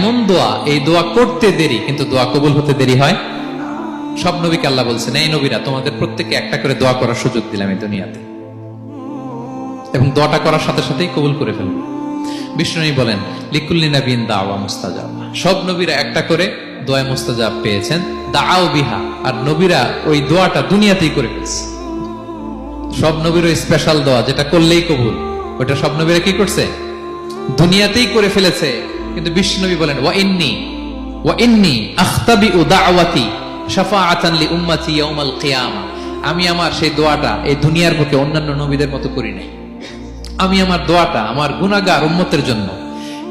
এমন দোয়া, এই দোয়া করতে দেরি, কিন্তু দোয়া কবুল হতে দেরি হয়? সব নবীকে আল্লাহ বলছেন, এই নবীরা, তোমাদের প্রত্যেককে একটা করে দোয়া করার সুযোগ দিলাম এই দুনিয়াতে। এবং দোয়াটা করার সাথে সাথেই কবুল করে ফেলবে বিষ্ণুনী বলেন, লিকুল্লি নবীন দাওয়া মুস্তাজাব। সব নবীরা একটা করে দোয়া মুস্তাজাব পেয়েছেন দাও বিহা, আর নবীরা ওই দোয়াটা দুনিয়াতেই করে ফেলছে। সব নবীর ওই স্পেশাল দোয়া, যেটা করলেই কবুল ওটা সব নবীরা কি করছে? দুনিয়াতেই করে ফেলেছে। কিন্তু বিষ্ণুনবী বলেন, ওয়া ইন্নি ওয়া ইন্নি আখতাবি উ দাওয়াতি শাফাআতান লি উম্মতি ইয়াউমাল কিয়ামা। আমি আমার সেই দোয়াটা এই দুনিয়ার বুকে অন্যান্য নবীদের মতো করি নাই। আমি আমার দোয়াটা আমার গুনাহগার উম্মতের জন্য।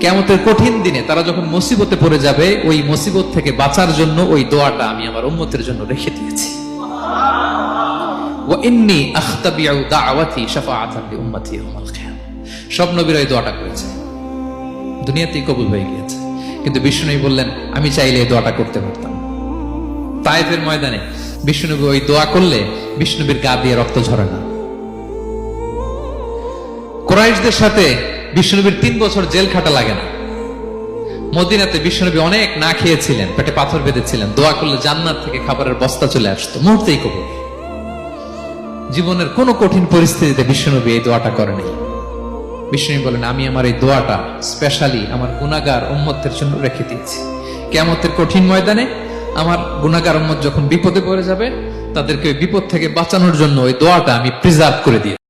কেমতের কঠিন দিনে তারা যখন মুসিবতে পড়ে যাবে, ওই মুসিবত থেকে বাঁচার জন্য ওই দোয়াটা আমি আমার উম্মতের জন্য রেখে দিয়েছি। ওয়াইন্নি আখতাবিউ দাওয়াতি শাফাআতান লিউম্মতি ইয়াউমাল কিয়ামা। সব নবীরা এই দোয়াটা করেছে। দুনিয়াতেই কবুল হয়ে গিয়েছে। কিন্তু বিষ্ণুনবী বললেন, আমি চাইলে এই দোয়াটা করতে পারতাম। তায়েফের ময়দানে বিষ্ণুনবী ওই দোয়া করলে বিষ্ণুবীর গা দিয়ে রক্ত ঝরে না। কোরাইশদের সাথে বিষ্ণুনবীর তিন বছর জেল খাটা লাগে না। মদিনাতে বিষ্ণুনবী অনেক না খেয়েছিলেন, পেটে পাথর বেঁধেছিলেন, দোয়া করলে জান্নাত থেকে খাবারের বস্তা চলে আসতো, মুহূর্তেই কবুল। জীবনের কোনো কঠিন পরিস্থিতিতে বিষ্ণুনবী এই দোয়াটা করেনি। বিষ্ণু বলেন, আমি আমার এই দোয়াটা স্পেশালি আমার গুণাগার উম্মতের জন্য রেখে দিয়েছি। কেমতের কঠিন ময়দানে আমার গুণাগার উম্মত যখন বিপদে পড়ে যাবে, তাদেরকে বিপদ থেকে বাঁচানোর জন্য ওই দোয়াটা আমি প্রিজার্ভ করে দিয়েছি